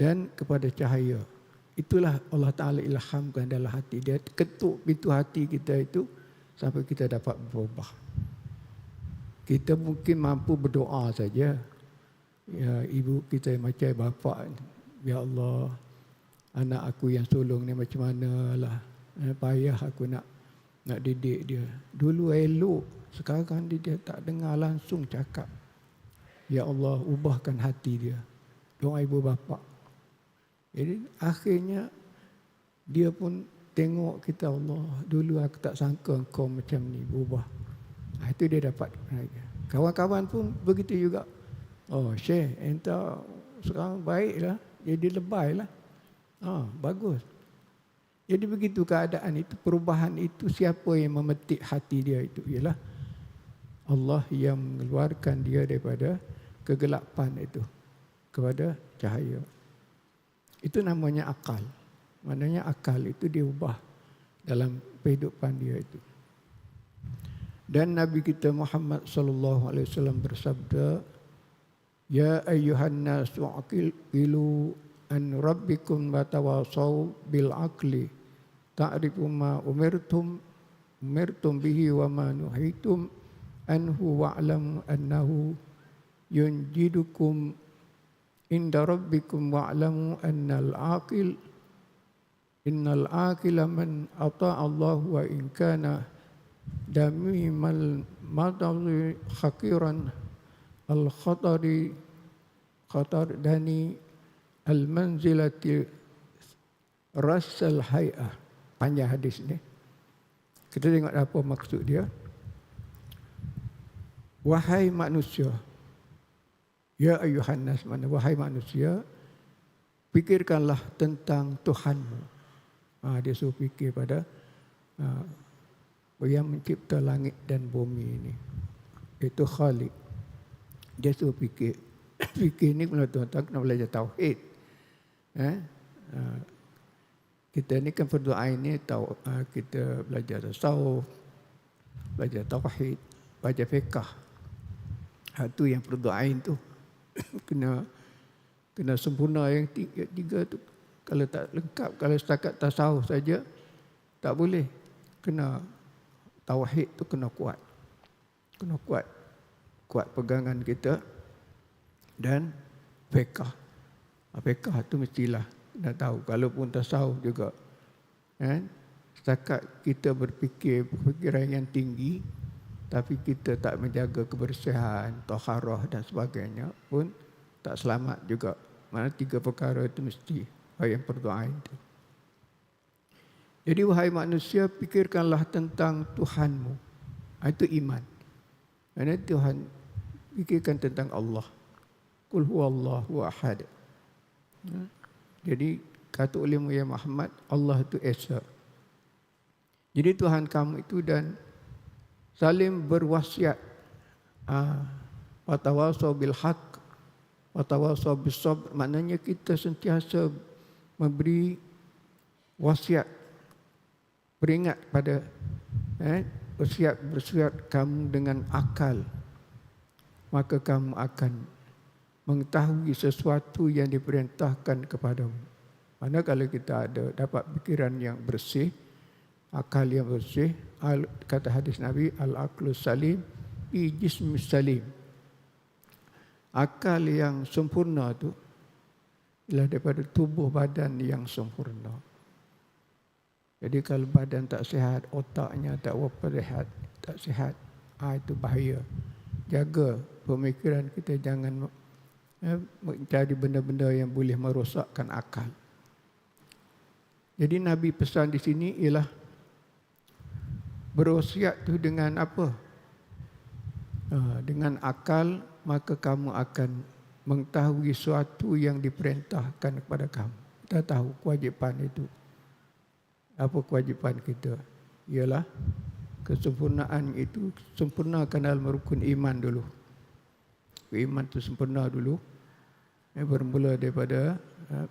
dan kepada cahaya. Itulah Allah Ta'ala ilhamkan dalam hati. Dia ketuk pintu hati kita itu sampai kita dapat berubah. Kita mungkin mampu berdoa saja. Ya, ibu kita macam bapa. Ya Allah, anak aku yang sulung ni macam mana lah. Eh, payah aku nak nak didik dia. Dulu elok, sekarang dia, tak dengar langsung cakap. Ya Allah, ubahkan hati dia. Doa ibu bapa. Jadi akhirnya dia pun tengok kita Allah. Dulu aku tak sangka kau macam ni berubah. Ha, itu dia dapat. Kawan-kawan pun begitu juga. Oh, Syekh, entah sekarang baiklah. Jadi lebay lah. Oh, bagus. Jadi begitu keadaan itu, perubahan itu siapa yang memetik hati dia itu? Ialah Allah yang mengeluarkan dia daripada kegelapan itu kepada cahaya. Itu namanya akal. Maknanya akal itu diubah dalam kehidupan dia itu. Dan Nabi kita Muhammad sallallahu alaihi wasallam bersabda, "Ya ayyuhan nasu aqilu an rabbikum wa tawasaw bil aqli ta'rifu ma umirtum umirtum bihi wa ma nuhitum anhu wa'lam annahu yunjidukum inda rabbikum wa'lamu annal aqil innal aqila man ata'a Allah wa in kana damimal madari khakiran al khatari khatar dani al manzilati rasal hay'ah panjang hadis ni. Kita tengok apa maksud dia. Wahai manusia ya ayuhan nas wahai manusia fikirkanlah tentang Tuhanmu ha, dia suruh fikir pada ha, yang mencipta langit dan bumi ini. Itu Khalik. Dia suruh fikir. fikir ni kalau tuan-tuan kena belajar Tauhid. Eh? Uh, kita ni kan berdoa ini tahu uh, kita belajar tasawuf, belajar tauhid, baca fiqh. Itu yang berdoain tu kena kena sempurna yang tiga, tiga tu. Kalau tak lengkap, kalau setakat tasawuf saja tak boleh. Kena tauhid tu kena kuat. Kena kuat. Kuat pegangan kita dan fiqh. Fiqh tu mestilah dah tahu. Kalaupun tasawuf juga. Kan? Setakat kita berfikir fikiran yang tinggi tapi kita tak menjaga kebersihan, toharah dan sebagainya pun tak selamat juga. Mana tiga perkara itu mesti yang berdoa itu. Jadi wahai manusia, fikirkanlah tentang Tuhanmu. Ha, itu iman. Kerana Tuhan fikirkan tentang Allah. Kul huwallahu ahad. Ha? Jadi kata oleh Muhammad, Allah itu Esa. Jadi Tuhan kamu itu dan saling berwasiat. Ha, Watawasau bil haq. Watawasau bil sabr. Maknanya kita sentiasa memberi wasiat beringat pada eh, bersiap bersiap kamu dengan akal maka kamu akan mengetahui sesuatu yang diperintahkan kepadamu. Mana kalau kita ada dapat pikiran yang bersih, akal yang bersih, al, kata hadis Nabi, al-aqlu salim, ijism salim. Akal yang sempurna itu ialah daripada tubuh badan yang sempurna. Jadi kalau badan tak sihat, otaknya tak apa rehat, tak sihat, ah itu bahaya. Jaga pemikiran kita jangan eh, mencari benda-benda yang boleh merosakkan akal. Jadi Nabi pesan di sini ialah berwasiat tu dengan apa? Uh, dengan akal maka kamu akan mengetahui sesuatu yang diperintahkan kepada kamu. Kita tahu kewajipan itu. Apa kewajipan kita? Ialah kesempurnaan itu sempurnakan dalam rukun iman dulu. Iman itu sempurna dulu. Eh, bermula daripada eh,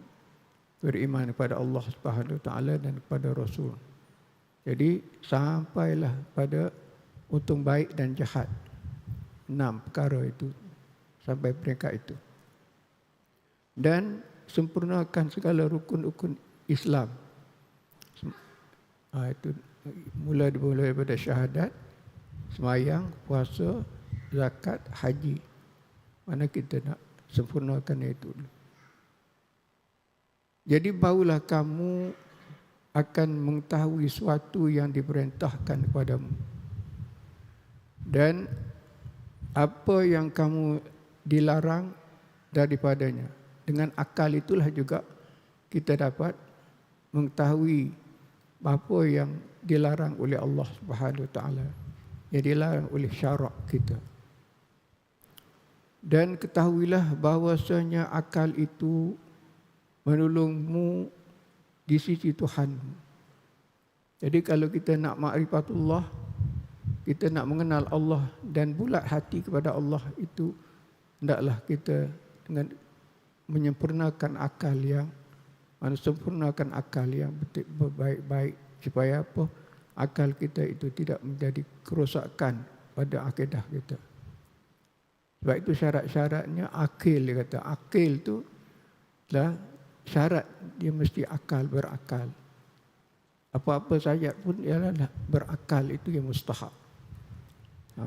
beriman kepada Allah Subhanahu taala dan kepada rasul jadi sampailah pada untung baik dan jahat enam perkara itu sampai peringkat itu dan sempurnakan segala rukun-rukun Islam. Ha, itu mula dimulai daripada syahadat, semayang, puasa, zakat, haji. Mana kita nak sempurnakan itu Jadi barulah kamu akan mengetahui sesuatu yang diperintahkan kepadamu. Dan apa yang kamu dilarang daripadanya. Dengan akal itulah juga kita dapat mengetahui apa yang dilarang oleh Allah Subhanahu Wa Taala. Yang dilarang oleh syarak kita. Dan ketahuilah bahawasanya akal itu menolongmu di sisi Tuhan. Jadi kalau kita nak makrifatullah, kita nak mengenal Allah dan bulat hati kepada Allah itu hendaklah kita dengan menyempurnakan akal yang sempurnakan akal yang berbaik-baik supaya apa akal kita itu tidak menjadi kerosakan pada akidah kita. Sebab itu syarat-syaratnya akil dia kata. Akil tu lah syarat dia mesti akal berakal. Apa-apa saja pun ialah berakal itu yang mustahak. Ha.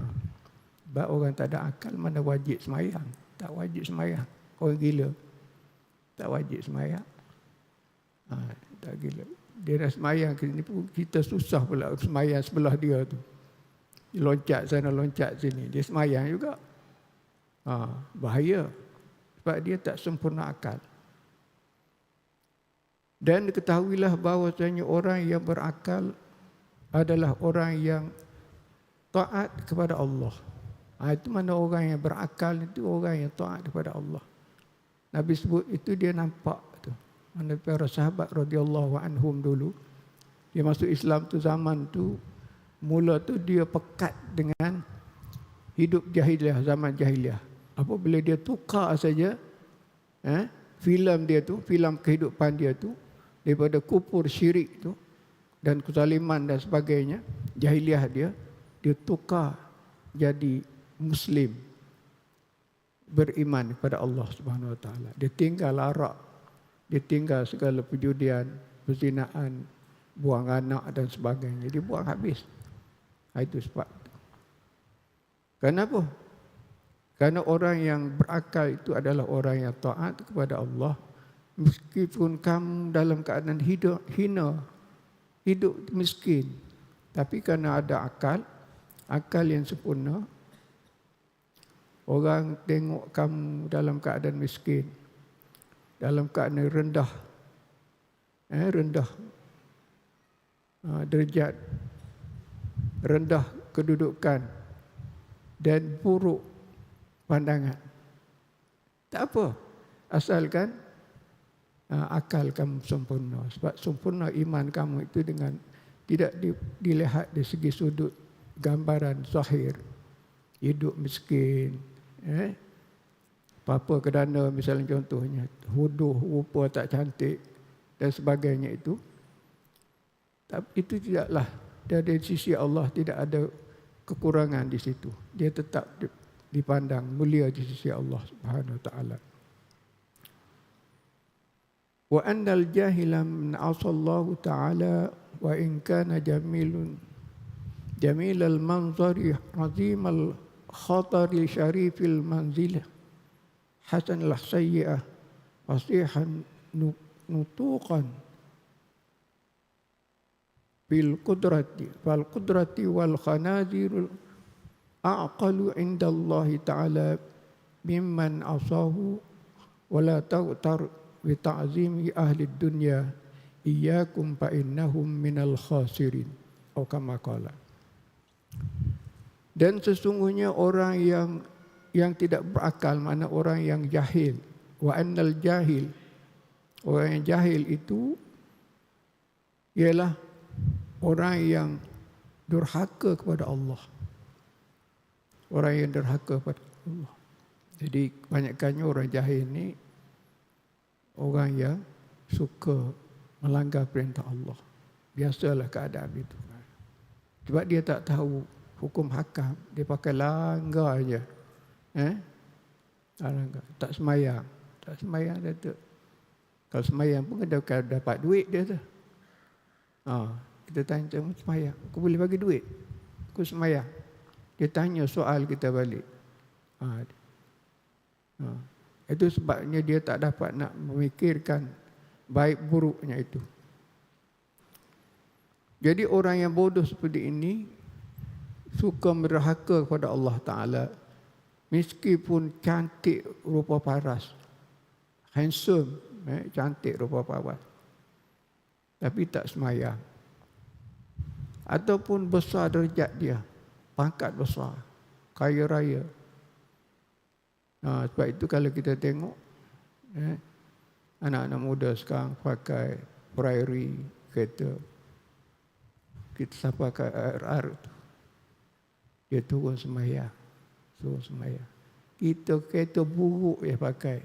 Sebab orang tak ada akal mana wajib semayang. Tak wajib semayang. Orang gila. Tak wajib semayang. Ha, tak gila. Dia dah semayang ke sini pun kita susah pula semayang sebelah dia tu. Loncat sana, loncat sini. Dia semayang juga. Ha, bahaya. Sebab dia tak sempurna akal. Dan ketahuilah bahawasanya orang yang berakal adalah orang yang taat kepada Allah. Ha, itu mana orang yang berakal itu orang yang taat kepada Allah. Nabi sebut itu dia nampak tu. Mana para sahabat radhiyallahu anhum dulu dia masuk Islam tu zaman tu mula tu dia pekat dengan hidup jahiliah zaman jahiliah apabila dia tukar saja eh, filem dia tu, filem kehidupan dia tu daripada kupur syirik tu dan kezaliman dan sebagainya, jahiliah dia, dia tukar jadi muslim beriman kepada Allah Subhanahu Wa Taala. Dia tinggal arak, dia tinggal segala perjudian, perzinaan, buang anak dan sebagainya. Dia buang habis. Itu sebab. Kenapa? Karena orang yang berakal itu adalah orang yang taat kepada Allah. Meskipun kamu dalam keadaan hidup hina, hidup miskin. Tapi karena ada akal, akal yang sempurna, orang tengok kamu dalam keadaan miskin, dalam keadaan rendah, eh, rendah uh, derajat, rendah kedudukan dan buruk pandangan. Tak apa. Asalkan akal kamu sempurna. Sebab sempurna iman kamu itu dengan tidak dilihat dari segi sudut gambaran zahir. Hidup miskin. Eh? Apa-apa kerana misalnya contohnya. Huduh, rupa tak cantik dan sebagainya itu. Itu tidaklah dari sisi Allah tidak ada kekurangan di situ. Dia tetap dipandang mulia di sisi Allah Subhanahu taala. Wa annal jahila min asallahu ta'ala wa in kana jamilun jamil al manzari azim al khatar sharif al manzil hasan al sayyi'ah fasihan nutuqan bil qudrati wal qudrati wal khanazir aqalu inda Allah Ta'ala mimman asahu wala taghtar bi ta'zimi ahli dunya iyyakum fa innahum minal khasirin. Atau kama qala. Dan sesungguhnya orang yang yang tidak berakal mana orang yang jahil. Wa annal jahil orang yang jahil itu ialah orang yang durhaka kepada Allah. Orang yang derhaka pada Allah. Jadi banyakkannya orang jahil ni orang yang suka melanggar perintah Allah. Biasalah keadaan itu. Sebab dia tak tahu hukum hakam, dia pakai langgar aja. Eh? Langgar, tak semayang. Tak semayang dia tu. Kalau semayang pun kena dapat duit dia tu. Ha, kita tanya tentang semayang. Aku boleh bagi duit? Aku semayang. Dia tanya soal kita balik. Ha, ha. Itu sebabnya dia tak dapat nak memikirkan baik buruknya itu. Jadi orang yang bodoh seperti ini suka merahaka kepada Allah Ta'ala. Meskipun cantik rupa paras. Handsome eh, cantik rupa paras. Tapi tak semayang. Ataupun besar derajat dia. Pangkat besar. Kaya raya nah, sebab itu kalau kita tengok eh, anak-anak muda sekarang pakai Ferrari kereta kita sampai ke RR tu dia turun semayang. Turun semayang. Kita kereta buruk ya pakai.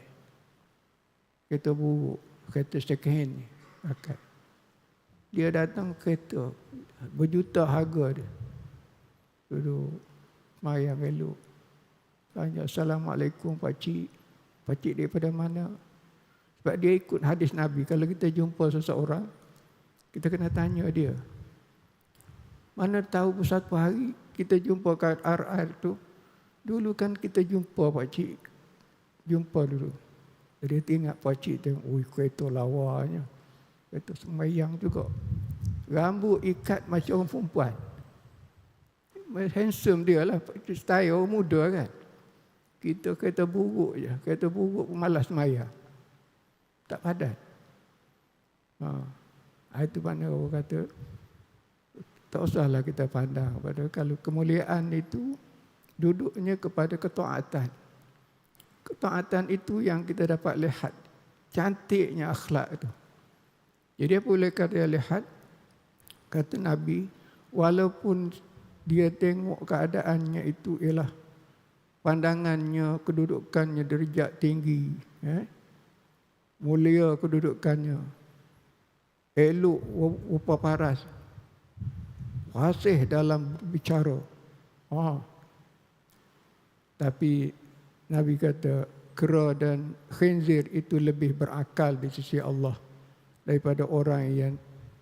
Kereta buruk. Kereta second hand ni pakai. Dia datang kereta. Berjuta harga dia. Duduk. Semayang elok. Tanya Assalamualaikum pakcik. Pakcik daripada mana? Sebab dia ikut hadis Nabi. Kalau kita jumpa seseorang. Kita kena tanya dia. Mana tahu satu hari kita jumpa kat RR tu. Dulu kan kita jumpa Pak Cik. Jumpa dulu. Dia tengok Pak Cik tengok, ui kereta lawanya. Kereta semayang juga. Rambut ikat macam orang perempuan. Handsome dia lah. Style muda kan. Kita kereta buruk je. Kereta buruk pun malas semayang. Tak padat. Ha. Itu mana orang kata, tak usahlah kita pandang pada kalau kemuliaan itu duduknya kepada ketaatan. Ketaatan itu yang kita dapat lihat cantiknya akhlak itu. Jadi apa boleh kata lihat kata Nabi walaupun dia tengok keadaannya itu ialah pandangannya kedudukannya derajat tinggi eh? mulia kedudukannya elok rupa paras fasih dalam bicara. Ha. Tapi Nabi kata kera dan khinzir itu lebih berakal di sisi Allah daripada orang yang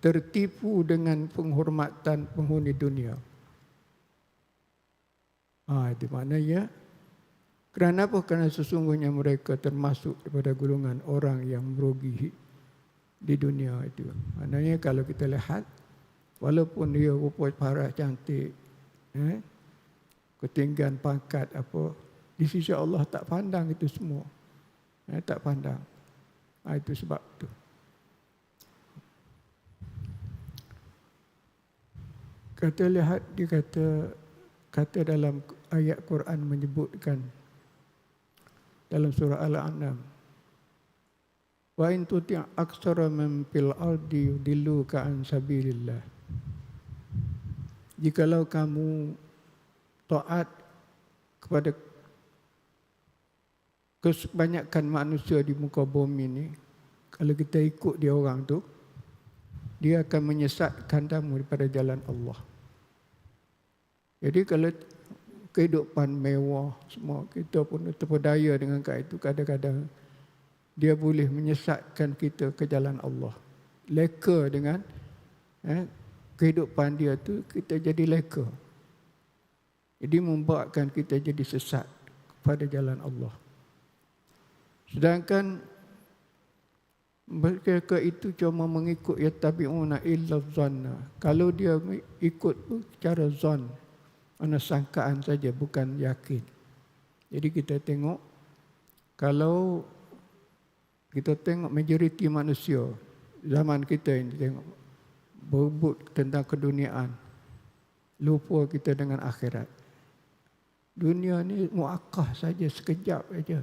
tertipu dengan penghormatan penghuni dunia. Ha, itu maknanya kerana apa? Kerana sesungguhnya mereka termasuk daripada golongan orang yang merugi di dunia itu. Maknanya kalau kita lihat Walaupun dia rupa paras cantik, eh, ketinggian pangkat apa, di sisi Allah tak pandang itu semua. Eh, tak pandang. Ha, itu sebab tu. Kata lihat dia kata kata dalam ayat Quran menyebutkan dalam surah Al-An'am wa in tuti' aktsara min fil ardi yudilluka an sabilillah jikalau kamu taat kepada kebanyakan manusia di muka bumi ini, kalau kita ikut dia orang tu, dia akan menyesatkan kamu daripada jalan Allah. Jadi kalau kehidupan mewah semua kita pun terpedaya dengan kata itu kadang-kadang dia boleh menyesatkan kita ke jalan Allah. Leka dengan eh, kehidupan dia tu kita jadi leka. Jadi membuatkan kita jadi sesat pada jalan Allah. Sedangkan mereka itu cuma mengikut ya tabi'una illa zanna. Kalau dia ikut cara zon, mana sangkaan saja bukan yakin. Jadi kita tengok kalau kita tengok majoriti manusia zaman kita ini tengok berebut tentang keduniaan. Lupa kita dengan akhirat. Dunia ni muakah saja sekejap saja.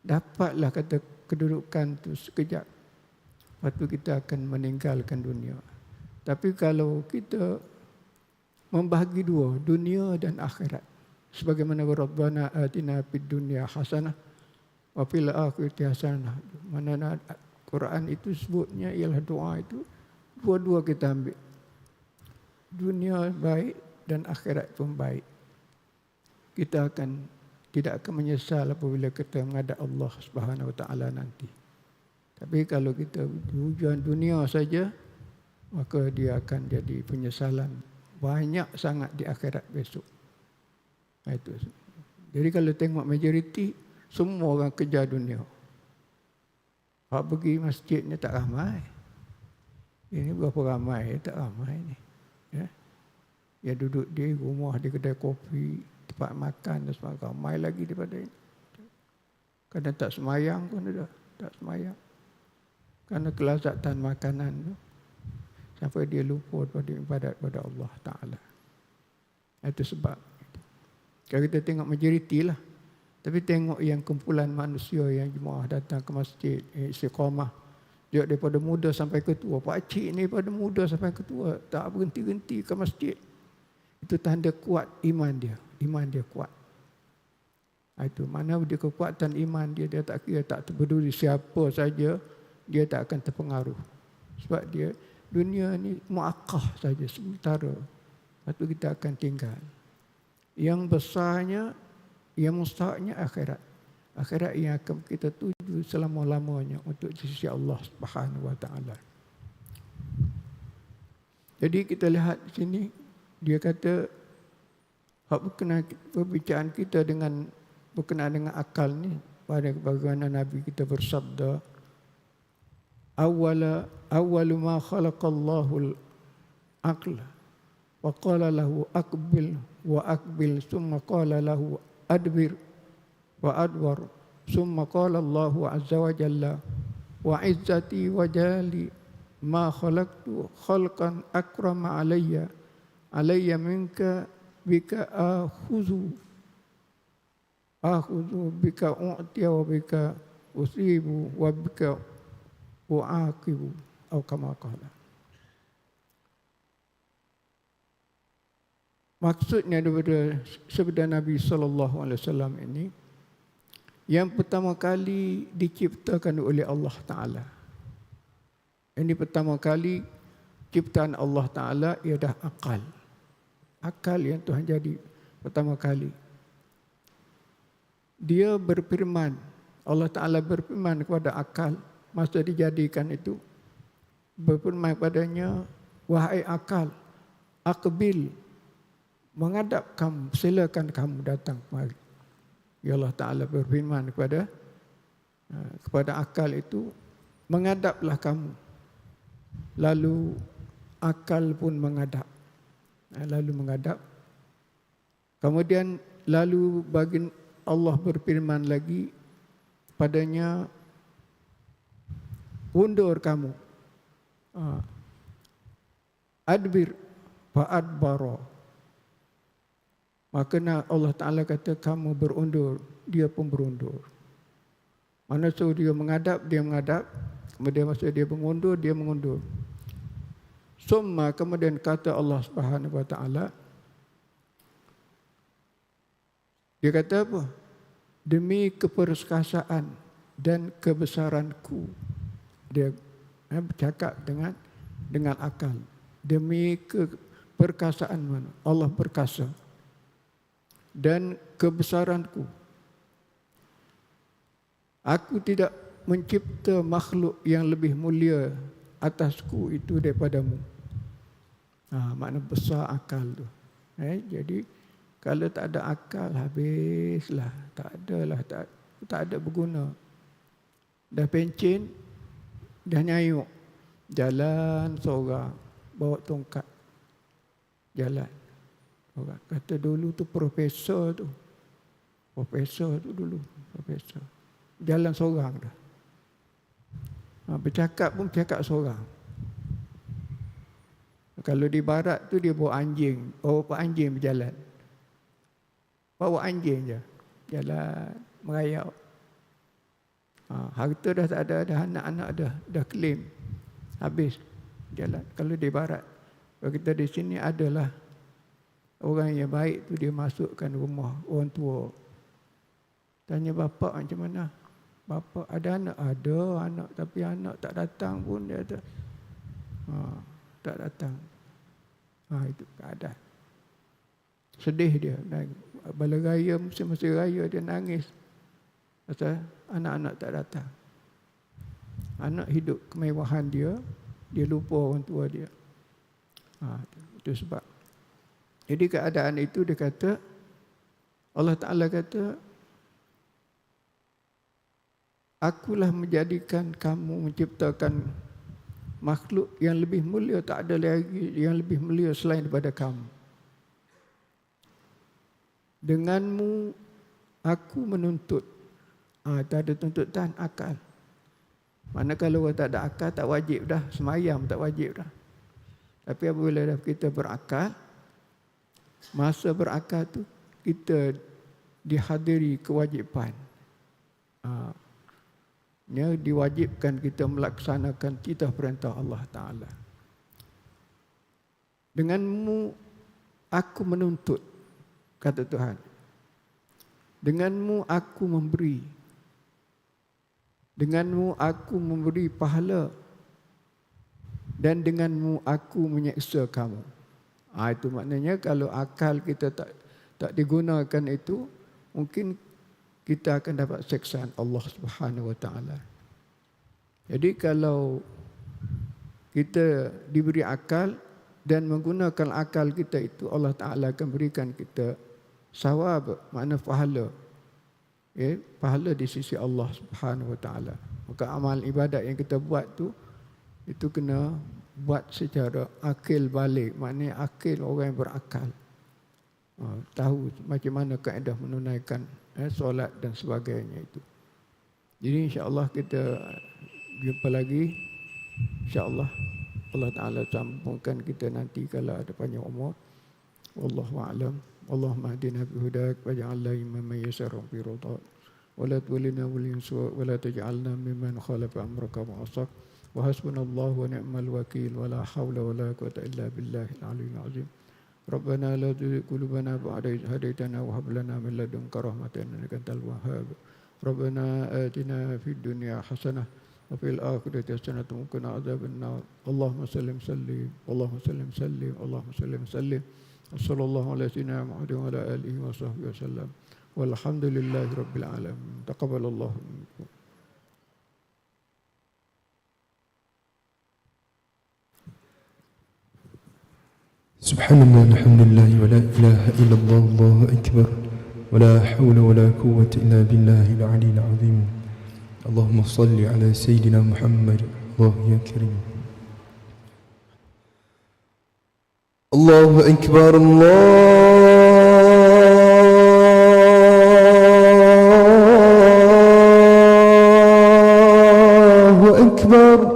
Dapatlah kata kedudukan tu sekejap. Lepas tu kita akan meninggalkan dunia. Tapi kalau kita membahagi dua, dunia dan akhirat. Sebagaimana Rabbana atina fid dunya hasanah wa fil akhirati hasanah. Mana Quran itu sebutnya ialah doa itu Dua-dua kita ambil. Dunia baik dan akhirat pun baik. Kita akan tidak akan menyesal apabila kita menghadap Allah Subhanahu Wa Taala nanti. Tapi kalau kita tujuan dunia saja, maka dia akan jadi penyesalan banyak sangat di akhirat besok. Itu. Jadi kalau tengok majoriti, semua orang kejar dunia. Hak pergi masjid ni tak ramai. Ini berapa ramai? Tak ramai ni. Ya. Ya duduk di rumah, di kedai kopi, tempat makan dan sebagainya. Ramai lagi daripada ini. Kadang tak semayang pun ada. Tak semayang. Karena kelazatan makanan tu. Sampai dia lupa pada ibadat pada Allah Ta'ala. Itu sebab. Kalau kita tengok majoriti lah. Tapi tengok yang kumpulan manusia yang jemaah datang ke masjid, istiqamah. Dia daripada muda sampai ketua. Pak cik ni daripada muda sampai ketua. Tak berhenti-henti ke masjid. Itu tanda kuat iman dia. Iman dia kuat. Itu mana dia kekuatan iman dia. Dia tak kira tak peduli siapa saja. Dia tak akan terpengaruh. Sebab dia dunia ni muakah saja sementara. Lepas kita akan tinggal. Yang besarnya yang mustahaknya akhirat. Akhirat yang akan kita tuju selama-lamanya untuk sisi Allah Subhanahu wa taala. Jadi kita lihat sini dia kata hak berkenaan perbicaraan kita dengan berkenaan dengan akal ni pada bagaimana Nabi kita bersabda awwala awwalu ma khalaqallahu al-aqla وقال له أقبل وأقبل ثم قال له أدبر وأدبر ثم قال الله عز وجل وعزتي وجالي ما خلقت خلقا أكرم علي علي منك بك آخذ آخذ بك أعطي وبك أصيب وبك أعاقب أو كما قال Maksudnya daripada sabda Nabi sallallahu alaihi wasallam ini yang pertama kali diciptakan oleh Allah taala. Ini pertama kali ciptaan Allah taala ialah akal. Akal yang Tuhan jadi pertama kali. Dia berfirman, Allah taala berfirman kepada akal masa dijadikan itu berfirman padanya wahai akal akbil menghadap kamu, silakan kamu datang kemari. Ya Allah Ta'ala berfirman kepada uh, kepada akal itu, menghadaplah kamu. Lalu akal pun menghadap. Uh, lalu menghadap. Kemudian lalu bagi Allah berfirman lagi padanya undur kamu. Uh, adbir fa'adbara. Maka Allah Ta'ala kata kamu berundur, dia pun berundur. Mana suruh dia menghadap, dia menghadap. Kemudian masa dia mengundur, dia mengundur. Summa kemudian kata Allah Subhanahu Wa Ta'ala. Dia kata apa? Demi keperkasaan dan kebesaranku. Dia eh, bercakap dengan dengan akal. Demi keperkasaan mana? Allah perkasa dan kebesaranku. Aku tidak mencipta makhluk yang lebih mulia atasku itu daripadamu. Ha, makna besar akal tu. Eh, jadi kalau tak ada akal habislah. Tak ada lah. Tak, tak ada berguna. Dah pencin, dah nyayuk. Jalan seorang. Bawa tongkat. Jalan. Orang kata dulu tu profesor tu. Profesor tu dulu. Profesor. Jalan seorang dah. Ha, bercakap pun bercakap seorang. Kalau di barat tu dia bawa anjing. Oh, bawa anjing berjalan. Bawa anjing je. Jalan, merayau. Ha, harta dah tak ada, dah anak-anak dah, dah claim. Habis. Jalan. Kalau di barat. Kalau kita di sini adalah Orang yang baik tu dia masukkan rumah orang tua. Tanya bapa macam mana? Bapa ada anak? Ada anak tapi anak tak datang pun dia ada. Ha, tak datang. Ha, itu keadaan. Sedih dia. Bala raya, musim-musim raya dia nangis. Pasal anak-anak tak datang. Anak hidup kemewahan dia, dia lupa orang tua dia. Ha, itu sebab. Jadi keadaan itu dia kata, Allah Ta'ala kata, Akulah menjadikan kamu menciptakan makhluk yang lebih mulia tak ada lagi yang lebih mulia selain daripada kamu. Denganmu aku menuntut. Ha, tak ada tuntutan akal. Mana kalau tak ada akal tak wajib dah semayam tak wajib dah. Tapi apabila dah kita berakal masa berakal tu kita dihadiri kewajipan. Ha, ya, diwajibkan kita melaksanakan titah perintah Allah Ta'ala. Denganmu aku menuntut, kata Tuhan. Denganmu aku memberi. Denganmu aku memberi pahala. Dan denganmu aku menyeksa kamu. Ha, itu maknanya kalau akal kita tak tak digunakan itu, mungkin kita akan dapat seksaan Allah Subhanahu Wa Taala. Jadi kalau kita diberi akal dan menggunakan akal kita itu Allah Taala akan berikan kita sawab makna pahala. Ya, pahala di sisi Allah Subhanahu Wa Taala. Maka amal ibadat yang kita buat tu itu kena buat secara akil balik. Maknanya akil orang yang berakal. Uh, tahu macam mana kaedah menunaikan eh, solat dan sebagainya itu. Jadi insya-Allah kita jumpa lagi. Insya-Allah Allah Taala sambungkan kita nanti kalau ada panjang umur. Wallahu a'lam. Bi hudak waj'alna mimman yasharu fi ridha. ولا تولنا وليا سوء ولا تجعلنا ممن خالف أمرك وعصاك. وحسبنا الله ونعم الوكيل. ولا حول ولا قوة إلا بالله العلي العظيم. ربنا لا تزغ قلوبنا بعد إذ هديتنا وهب لنا من لدنك رحمة إنك أنت الوهاب. ربنا آتنا في الدنيا حسنة وفي الآخرة حسنة وقنا عذاب النار. اللهم سلم سلم اللهم سلم سلم اللهم سلم سلم. وصلى الله على سيدنا محمد وعلى آله وصحبه وسلم. والحمد لله رب العالمين. تقبل الله منكم. سبحان الله الحمد لله ولا إله إلا الله الله أكبر. ولا حول ولا قوة إلا بالله العلي العظيم. اللهم صل على سيدنا محمد الله يا كريم. الله أكبر الله أكبر.